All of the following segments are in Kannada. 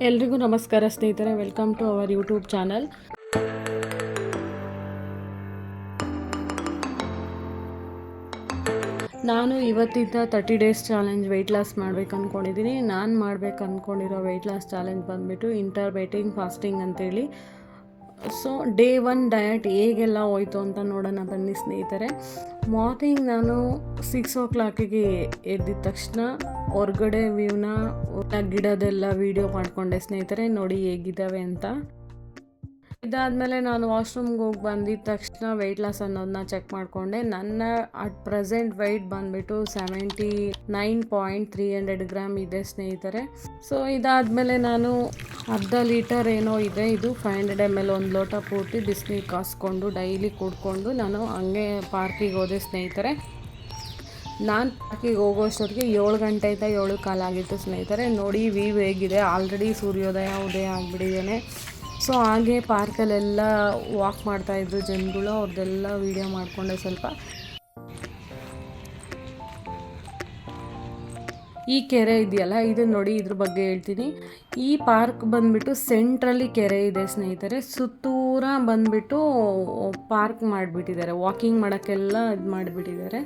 ಎಲ್ರಿಗೂ ನಮಸ್ಕಾರ ಸ್ನೇಹಿತರೆ welcome to our YouTube channel ನಾನು ಇವತ್ತಿದ್ದ thirty days challenge weight loss ಮಾಡ್ಬೇಕು ಅಂದ್ಕೊಂಡಿದ್ದೀನಿ ನಾನು ಮಾಡ್ಬೇಕು ಅಂದ್ಕೊಂಡಿರೋ ವೆಯ್ಟ್ ಲಾಸ್ ಚಾಲೆಂಜ್ ಬಂದ್ಬಿಟ್ಟು ಇಂಟರ್ಬೇಟಿಂಗ್ ಫಾಸ್ಟಿಂಗ್ ಅಂತೇಳಿ. ಸೊ ಡೇ ಒನ್ ಡಯಟ್ ಹೇಗೆಲ್ಲ ಹೋಯ್ತು ಅಂತ ನೋಡೋಣ ಬನ್ನಿ ಸ್ನೇಹಿತರೆ. ಮಾರ್ನಿಂಗ್ ನಾನು ಸಿಕ್ಸ್ ಓ ಕ್ಲಾಕಿಗೆ ಎದ್ದಿದ ತಕ್ಷಣ ಹೊರ್ಗಡೆ ವ್ಯೂನ ಗಿಡದೆಲ್ಲ ವೀಡಿಯೋ ಮಾಡಿಕೊಂಡೆ ಸ್ನೇಹಿತರೆ. ನೋಡಿ ಹೇಗಿದ್ದಾವೆ ಅಂತ. ಇದಾದಮೇಲೆ ನಾನು ವಾಶ್ರೂಮ್ಗೆ ಹೋಗಿ ಬಂದಿದ್ದ ತಕ್ಷಣ ವೆಯ್ಟ್ ಲಾಸ್ ಅನ್ನೋದನ್ನ ಚೆಕ್ ಮಾಡಿಕೊಂಡೆ. ನನ್ನ, ಅಟ್ ಪ್ರೆಸೆಂಟ್ ವೆಯ್ಟ್ ಬಂದುಬಿಟ್ಟು seventy nine point three hundred gram ಇದೆ ಸ್ನೇಹಿತರೆ. ಸೊ ಇದಾದಮೇಲೆ ನಾನು ಅರ್ಧ ಲೀಟರ್ ಏನೋ ಇದೆ. ಇದು ಫೈವ್ ಹಂಡ್ರೆಡ್ ಎಂ ಎಲ್ ಒಂದು ಲೋಟ ಪೂರ್ತಿ ಬಿಸಿನೀರು ಕಾಸ್ಕೊಂಡು ಡೈಲಿ ಕುಡ್ಕೊಂಡು ನಾನು ಹಂಗೆ ಪಾರ್ಕಿಗೆ ಹೋದೆ ಸ್ನೇಹಿತರೆ. ನಾನು ಪಾರ್ಕಿಗೆ ಹೋಗೋಷ್ಟೊತ್ತಿಗೆ ಏಳು ಗಂಟೆಯಿಂದ ಏಳು ಕಾಲಾಗಿತ್ತು ಸ್ನೇಹಿತರೆ. ನೋಡಿ ವೀವ್ ಹೇಗಿದೆ. ಆಲ್ರೆಡಿ ಸೂರ್ಯೋದಯ, ಉದಯ ಆಗಿಬಿಟ್ಟಿದ್ದೇನೆ ಸೊ ಹಾಗೆ ಪಾರ್ಕಲ್ಲೆಲ್ಲ ವಾಕ್ ಮಾಡ್ತಾ ಮಾಡ್ತಾಯಿದ್ರು ಜನಗಳು ಅವ್ರದ್ದೆಲ್ಲ ವೀಡಿಯೋ ಮಾಡಿಕೊಂಡೆ ಸ್ವಲ್ಪ. ಈ ಕೆರೆ ಇದೆಯಲ್ಲ, ಇದು ನೋಡಿ ಇದ್ರ ಬಗ್ಗೆ ಹೇಳ್ತೀನಿ. ಈ ಪಾರ್ಕ್ ಬಂದ್ಬಿಟ್ಟು ಸೆಂಟ್ರಲ್ಲಿ ಕೆರೆ ಇದೆ ಸ್ನೇಹಿತರೆ. ಸುತ್ತೂರ ಬಂದ್ಬಿಟ್ಟು ಪಾರ್ಕ್ ಮಾಡಿಬಿಟ್ಟಿದ್ದಾರೆ. ವಾಕಿಂಗ್ ಮಾಡೋಕ್ಕೆಲ್ಲ ಇದು ಮಾಡಿಬಿಟ್ಟಿದ್ದಾರೆ.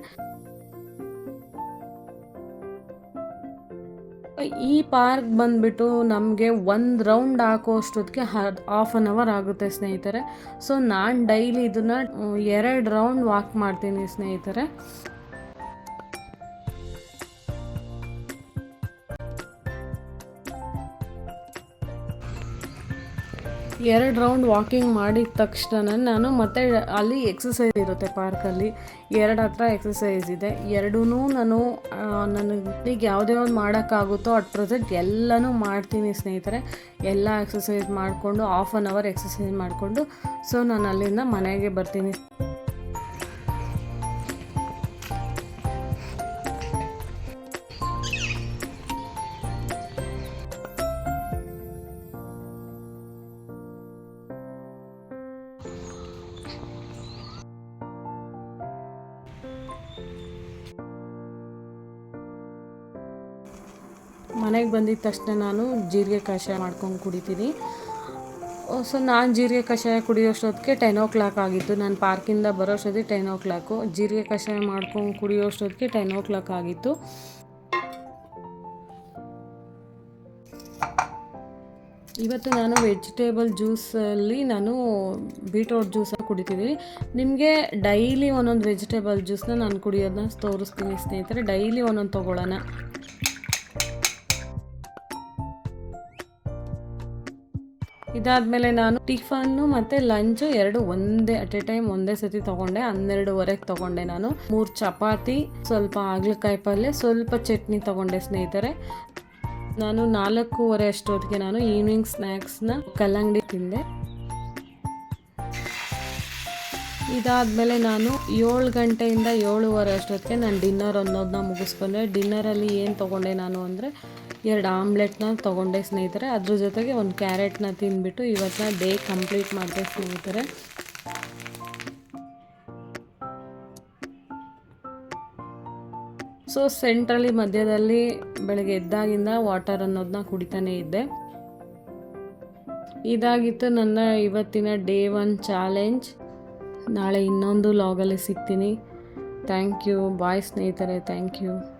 ಈ ಪಾರ್ಕ್ ಬಂದ್ಬಿಟ್ಟು ನಮಗೆ ಒಂದು ರೌಂಡ್ ಹಾಕೋಷ್ಟೊತ್ತಿಗೆ ಹಾಫ್ ಆನ್ ಅವರ್ ಆಗುತ್ತೆ ಸ್ನೇಹಿತರೆ. ಸೊ ನಾನು ಡೈಲಿ ಇದನ್ನು ಎರಡು ರೌಂಡ್ ವಾಕ್ ಮಾಡ್ತೀನಿ ಸ್ನೇಹಿತರೆ. ಎರಡು ರೌಂಡ್ ವಾಕಿಂಗ್ ಮಾಡಿದ ತಕ್ಷಣ ನಾನು ಮತ್ತೆ ಅಲ್ಲಿ ಎಕ್ಸಸೈಸ್ ಇರುತ್ತೆ ಪಾರ್ಕಲ್ಲಿ ಎರಡು ಹತ್ರ ಎಕ್ಸಸೈಸ್ ಇದೆ. ಎರಡೂ ನಾನು ನನಗೆ ಯಾವುದೇ ಒಂದು ಮಾಡೋಕ್ಕಾಗುತ್ತೋ ಅಟ್ ಪ್ರೆಸೆಂಟ್ ಎಲ್ಲನೂ ಮಾಡ್ತೀನಿ ಸ್ನೇಹಿತರೆ. ಎಲ್ಲ ಎಕ್ಸಸೈಸ್ ಮಾಡಿಕೊಂಡು ಆಫ್ ಆನ್ ಅವರ್ ಎಕ್ಸಸೈಸ್ ಮಾಡಿಕೊಂಡು ಸೊ ನಾನು ಅಲ್ಲಿಂದ ಮನೆಗೆ ಬರ್ತೀನಿ. ಮನೆಗೆ ಬಂದಿದ್ದ ತಕ್ಷಣ ನಾನು ಜೀರಿಗೆ ಕಷಾಯ ಮಾಡ್ಕೊಂಡು ಕುಡಿತೀನಿ. ಸೊ ನಾನು ಜೀರಿಗೆ ಕಷಾಯ ಕುಡಿಯೋಷ್ಟೊತ್ತಿಗೆ ಟೆನ್ ಓ ಕ್ಲಾಕ್ ಆಗಿತ್ತು. ನಾನು ಪಾರ್ಕಿಂದ ಬರೋಷ್ಟೊತ್ತಿಗೆ ಟೆನ್ ಓ ಕ್ಲಾಕು ಜೀರಿಗೆ ಕಷಾಯ ಮಾಡ್ಕೊಂಡು ಕುಡಿಯೋಷ್ಟೊತ್ತಿಗೆ ಟೆನ್ ಓ ಕ್ಲಾಕ್ ಆಗಿತ್ತು. ಇವತ್ತು ನಾನು ವೆಜಿಟೇಬಲ್ ಜ್ಯೂಸಲ್ಲಿ ನಾನು ಬೀಟ್ರೋಟ್ ಜ್ಯೂಸನ್ನು ಕುಡಿತಿದ್ದೀನಿ ನಿಮಗೆ ಡೈಲಿ ಒಂದೊಂದು ವೆಜಿಟೇಬಲ್ ಜ್ಯೂಸನ್ನ ನಾನು ಕುಡಿಯೋದನ್ನ ತೋರಿಸ್ತೀನಿ ಸ್ನೇಹಿತರೆ. ಡೈಲಿ ಒಂದೊಂದು ತೊಗೊಳ್ಳೋಣ. ಇದಾದಮೇಲೆ ನಾನು ಟಿಫನ್ನು ಮತ್ತು ಲಂಚು ಎರಡು ಒಂದೇ, ಅಟ್ ಎ ಟೈಮ್ ಒಂದೇ ಸತಿ ತಗೊಂಡೆ, ಹನ್ನೆರಡುವರೆಗೆ ತಗೊಂಡೆ ನಾನು. ಮೂರು ಚಪಾತಿ, ಸ್ವಲ್ಪ ಹಾಗಲಕಾಯಿ ಪಲ್ಯ, ಸ್ವಲ್ಪ ಚಟ್ನಿ ತಗೊಂಡೆ ಸ್ನೇಹಿತರೆ. ನಾನು ನಾಲ್ಕೂವರೆ ಅಷ್ಟೊತ್ತಿಗೆ ನಾನು ಈವ್ನಿಂಗ್ ಸ್ನ್ಯಾಕ್ಸ್ನ ಕಲ್ಲಂಗಡಿ ತಿಂದೆ. ಇದಾದಮೇಲೆ ನಾನು ಏಳು ಗಂಟೆಯಿಂದ ಏಳುವರೆ ಅಷ್ಟೊತ್ತಿಗೆ ನಾನು ಡಿನ್ನರ್ ಅನ್ನೋದನ್ನ ಮುಗಿಸ್ಕೊಂಡೆ. ಡಿನ್ನರಲ್ಲಿ ಏನು ತೊಗೊಂಡೆ ನಾನು ಅಂದರೆ ಎರಡು ಆಮ್ಲೆಟ್ನ ತೊಗೊಂಡೆ ಸ್ನೇಹಿತರೆ. ಅದ್ರ ಜೊತೆಗೆ ಒಂದು ಕ್ಯಾರೆಟ್ನ ತಿಂದ್ಬಿಟ್ಟು ಇವತ್ತನ್ನ ಡೇ ಕಂಪ್ಲೀಟ್ ಮಾಡಿದೆ ಸ್ನೇಹಿತರೆ. ಸೊ ಸೆಂಟ್ರಲ್ಲಿ ಮಧ್ಯದಲ್ಲಿ ಬೆಳಗ್ಗೆ ಎದ್ದಾಗಿಂದ ವಾಟರ್ ಅನ್ನೋದನ್ನ ಕುಡಿತಾನೆ ಇದ್ದೆ. ಇದಾಗಿತ್ತು ನನ್ನ ಇವತ್ತಿನ ಡೇ ಒನ್ ಚಾಲೆಂಜ್. ನಾಳೆ ಇನ್ನೊಂದು ಲಾಗಲ್ಲಿ ಸಿಗ್ತೀನಿ. ಥ್ಯಾಂಕ್ ಯು ಬಾಯ್ ಸ್ನೇಹಿತರೆ. Thank you